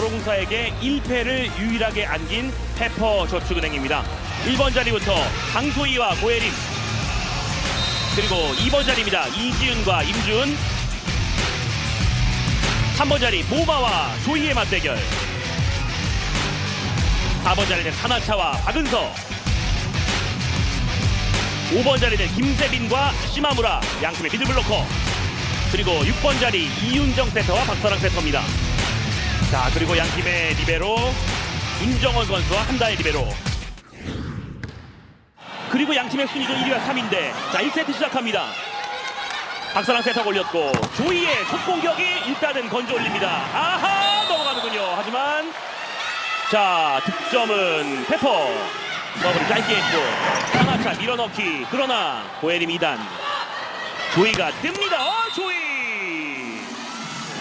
도로공사에게 1패를 유일하게 안긴 페퍼저축은행입니다. 1번 자리부터 강소희와 고혜림. 그리고 2번 자리입니다. 이지윤과 임준. 3번 자리 모마와 조이의 맞대결. 4번 자리는 사나차와 박은서. 5번 자리는 김세빈과 시마무라 양팀의 미들블로커. 그리고 6번 자리 이윤정 세터와 박사랑 세터입니다 자 그리고 양팀의 리베로 윤정원 선수와 한다의 리베로. 그리고 양팀의 순위도 1위와 3위인데 자 1세트 시작합니다. 박사랑 세터 올렸고 조이의 첫 공격이 일단은 건져 올립니다. 아하 넘어가는군요. 하지만 자 득점은 페퍼. 서브를 짧게 했고 하나차 밀어넣기. 그러나 고혜림 2단 조이가 뜹니다. 어 조이!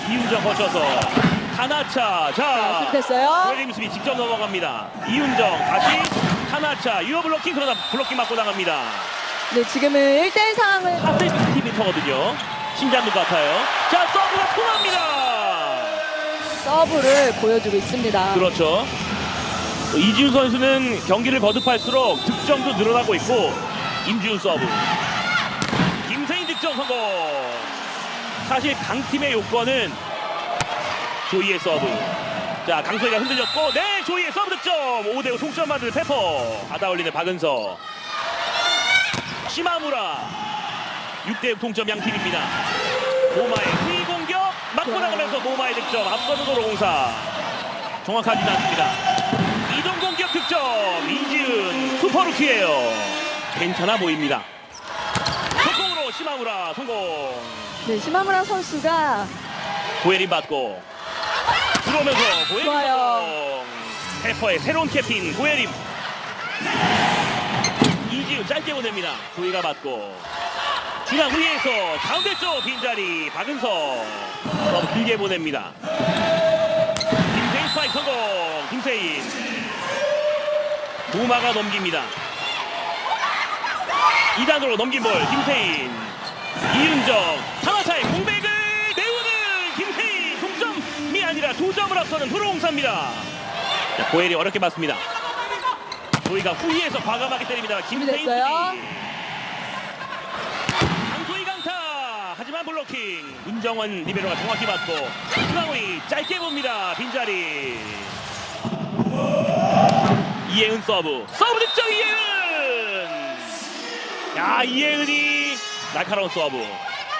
이윤정 거쳐서 하나차. 자 됐어요. 수비 직접 넘어갑니다. 이윤정 다시 하나차. 유어 블로킹 그러나 블로킹 맞고 나갑니다. 네, 지금은 1대1 상황을 하슬 팀미터거든요. 신장도 같아요. 자 서브가 통합니다. 서브를 보여주고 있습니다. 그렇죠. 이지훈 선수는 경기를 거듭할수록 득점도 늘어나고 있고 임지훈 서브. 김세인 득점 성공. 사실 강팀의 요건은 조이의 서브. 자 강소희가 흔들렸고 네 조이의 서브 득점! 5대5 동점 만드는 페퍼. 받아 올리는 박은서. 시마무라. 6대6 동점 양팀입니다. 모마의 후위 공격 맞고 나가면서 모마의 득점. 앞서는 도로공사. 정확하진 않습니다. 이동 공격 득점. 이지은 슈퍼루키예요. 괜찮아 보입니다. 성공으로 시마무라 성공. 네, 시마무라 선수가 고혜림 받고 들어오면서 좋아요. 성공. 페퍼의 새로운 캡틴 고혜림. 이지은 짧게 보냅니다. 조이가 받고 중앙 위에서 가운데 쪽 빈자리 박은서 너무 길게 보냅니다. 김세인 스파이크 성공 김세인 도마가 넘깁니다 2단으로 넘긴 볼 김세인 이윤정 하나차의 아니라 두 점을 앞서는 도로공사입니다. 자, 고엘이 어렵게 맞습니다. 조이가 후위에서 과감하게 때립니다? 수비 강소희 강타. 하지만 블로킹. 문정원 리베로가 정확히 맞고 중앙우리 짧게 봅니다. 빈자리. 이예은 서브. 서브 득점 이예은! 야 이예은이 날카로운 서브.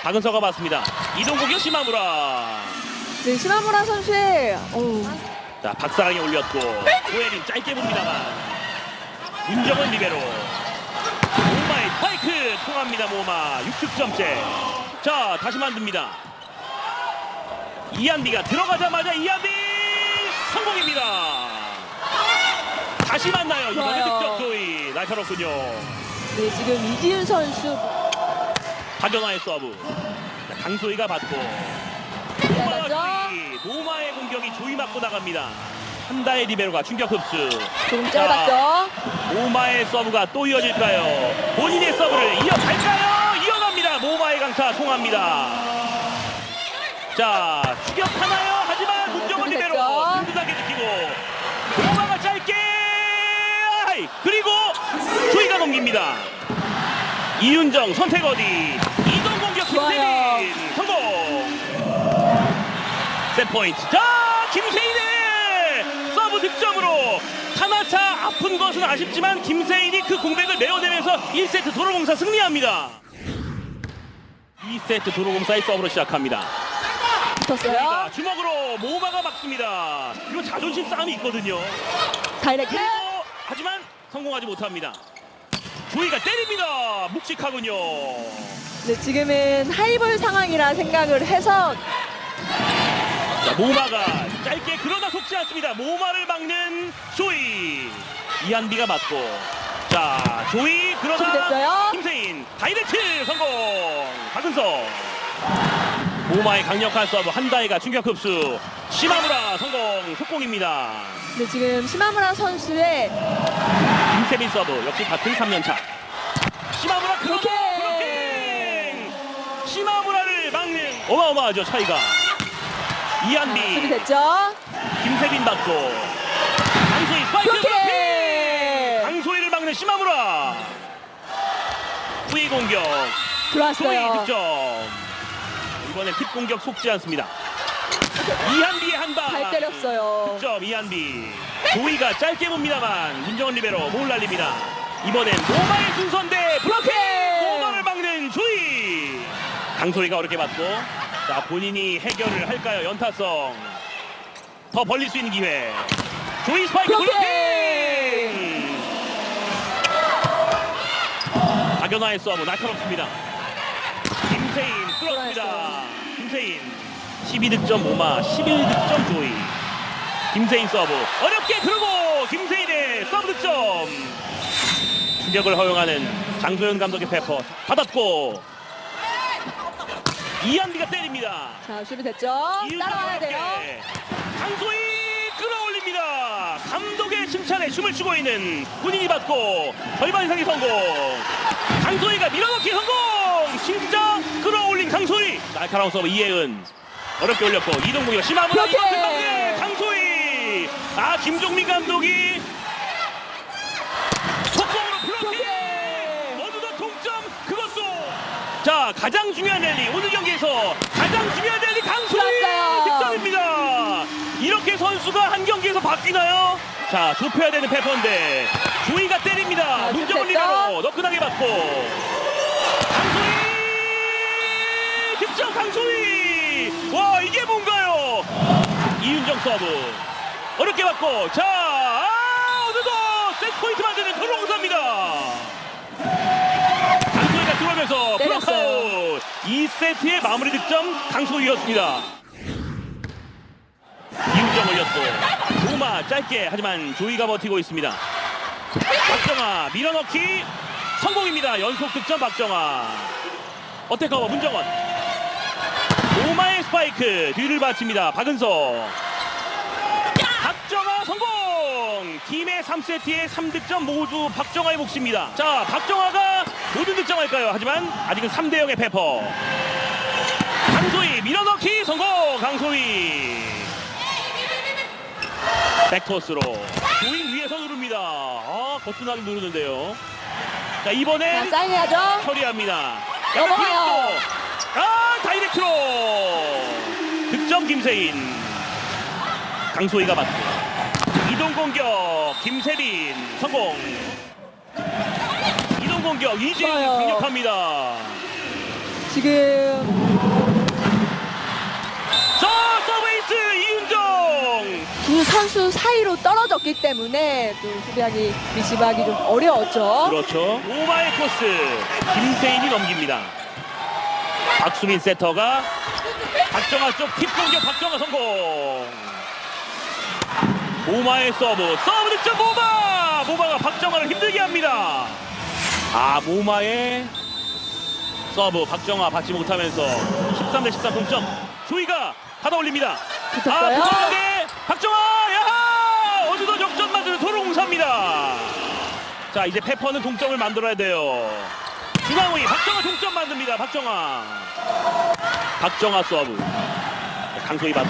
박은서가 맞습니다. 이동 공격 심하무라 네, 시마무라 선수의 어, 자 박사랑이 올렸고 고혜림 짧게 봅니다만 문정원 리베로. 모마의 스파이크! 통합니다 모마. 6득점째. 자 다시 만듭니다. 이한비가 들어가자마자 이한비! 성공입니다. 다시 만나요. 이번에 좋아요. 득점 조이. 날카롭군요. 네, 지금 이지윤 선수. 박연화의 서브. 자, 강소희가 받고 모마의 모마의 공격이 조이 맞고 나갑니다 한다의 리베로가 충격 흡수 조금 자, 짧았죠? 모마의 서브가 또 이어질까요? 본인의 서브를 이어갈까요? 이어갑니다. 모마의 강타 통합니다. 자, 추격하나요? 하지만 문정원 리베로 됐죠. 든든하게 지키고 모마가 짧게 아이, 그리고 조이가 넘깁니다. 이윤정 선택 어디 이동 공격. 김세빈 세 포인트. 자 김세인의 서브 득점으로 하나차 아픈 것은 아쉽지만 김세인이 그 공백을 메워내면서 1세트 도로공사 승리합니다. 2세트 도로공사의 서브로 시작합니다. 붙었어요. 자, 주먹으로 모마가 막습니다. 이거 자존심 싸움이 있거든요. 다이렉트. 그리고 하지만 성공하지 못합니다. 조이가 때립니다. 묵직하군요. 네, 지금은 하이볼 상황이라 생각을 해서 자, 모마가 짧게 그러나 속지 않습니다. 모마를 막는 조이. 이한비가 맞고. 자, 조이 그러나 준비됐어요? 김세인 다이렉트 성공. 박은서. 모마의 강력한 서브 한다이가 충격 흡수. 시마무라 성공. 속공입니다. 네, 지금 시마무라 선수의 김세빈 서브 역시 같은 3년차. 시마무라! 블로킹. 시마무라를 막는 어마어마하죠 차이가. 이한비. 준비됐죠? 김세빈 받고 강소희 스파이크! 블로킹! 강소희를 막는 시마무라 후위 공격 소희 들어왔어요. 득점 이번엔 팁 공격 속지 않습니다 이한비의 한방 잘 때렸어요. 득점 이한비 조이가 짧게 봅니다만 문정원 리베로 못 날립니다 이번엔 노마의 순서인데 블로킹 노마를 막는 조이 강소희가 어렵게 받고 자 본인이 해결을 할까요? 연타성. 더 벌릴 수 있는 기회. 조이 스파이크! 블로킹! 박연화의 서브 날카롭습니다. 김세인 뚫었습니다. 김세인. 12득점 모마 11득점 조이. 김세인 서브. 어렵게 들고 김세인의 서브 득점. 충격을 허용하는 장소연 감독의 페퍼. 받았고 이한비가 때립니다. 자, 준비됐죠? 이윤석 따라와야 돼요. 강소희 끌어올립니다. 감독의 칭찬에 춤을 추고 있는 본인이 받고 절반 이상의 성공. 강소희가 밀어넣기 성공! 진짜 끌어올린 강소희! 날카로운 서브 이혜은. 어렵게 올렸고 이동국이가! 이번 막는 강소희! 아 김종민 감독이 속공으로 블로킹 그렇게! 어느덧 동점 그것도 자 가장 중요한 랠리. 오늘 경기에서 가장 중요한 랠리 강소희 좋았어요. 득점입니다. 이렇게 선수가 한 경기에서 바뀌나요? 자 좁혀야 되는 페퍼인데 조이가 때립니다. 자, 문정훈 됐다. 리베로 너끈하게 받고. 강소희 득점 강소희 와 이게 뭔가요? 이윤정 서브. 어렵게 받고. 자 아, 어느덧 세트 포인트 만드는 도로공사입니다 때렸어요. 블록아웃. 2세트의 마무리 득점 강소희였습니다. 이윤정 올렸고 도마 짧게 하지만 조이가 버티고 있습니다. 박정아 밀어넣기 성공입니다. 연속 득점 박정아. 어때 커버 문정원. 도마의 스파이크 뒤를 받칩니다. 박은서. 박정아 성공! 팀의 3세트의 3득점 모두 박정아의 몫입니다. 자 박정아가 모든 득점할까요? 하지만 아직은 3대 0의 페퍼. 강소희 밀어넣기 성공! 강소희. 백토스로 조인 위에서 누릅니다. 아 거뜬하게 누르는데요. 자 자, 이번엔 사인해야죠. 처리합니다. 넘어가요. 아 다이렉트로! 득점 김세인. 강소희가 맞고. 이동 공격 김세빈 성공 공격. 이재훈 좋아요. 강력합니다. 지금 자 서브에이스 이윤정. 두 선수 사이로 떨어졌기 때문에 또 수비하기, 리시브하기 좀 어려웠죠. 그렇죠. 오마의 코스. 김세인이 넘깁니다. 박수민 세터가 박정아 쪽팁 공격 박정아 성공. 모마의 서브. 서브 득점 모마 모마가 박정아를 힘들게 합니다 아 모마의 서브 박정아 받지 못하면서 13 대 13 동점. 조이가 받아 올립니다. 아 붙었어요. 부정한데 박정아! 야하! 어느덧 역전 만드는 도로공사입니다. 자 이제 페퍼는 동점을 만들어야 돼요. 중앙위 박정아 동점 만듭니다 박정아. 박정아 서브. 강소희 받고.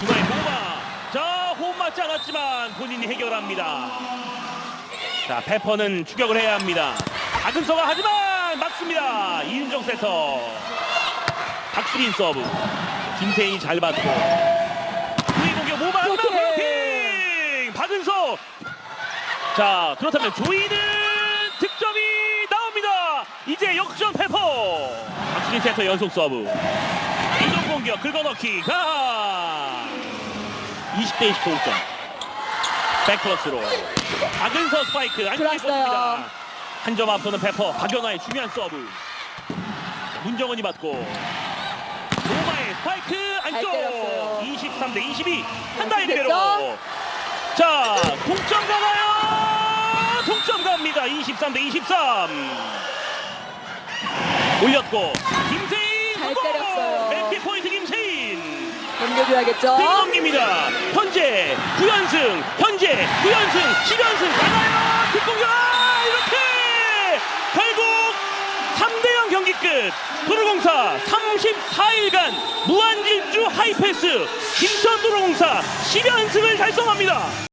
중앙에 호마. 자 호흡 맞지 않았지만 본인이 해결합니다 자 페퍼는 추격을 해야 합니다. 박은서가 하지만 막습니다. 이윤정 세터. 박수린 서브. 김세인이 잘 받고. 후위 공격 블로킹! 블로킹 박은서! 자 그렇다면 조이는 득점이 나옵니다. 이제 역전 페퍼. 박수린 세터 연속 서브. 이동 공격 긁어넣기. 가! 20대 20 동점 백플러스로. 박은서 스파이크 안쪽에 들어왔어요. 꽂습니다. 한점 앞서는 페퍼. 박연아의 중요한 서브. 문정원이 받고. 로마의 스파이크 안쪽. 때렸어요. 23 대 22 한다이 됐죠? 리베로. 자 동점 가나요? 동점 갑니다. 23 대 23 올렸고 김세인 잘! 때렸어요. 넘겨줘야겠죠. 득점입니다. 현재 9연승, 현재 9연승, 10연승 가나요? 득공격 아, 이렇게 결국 3대0 경기 끝. 끝 도로공사 34일간 무한질주 하이패스 김천 도로공사 10연승을 달성합니다.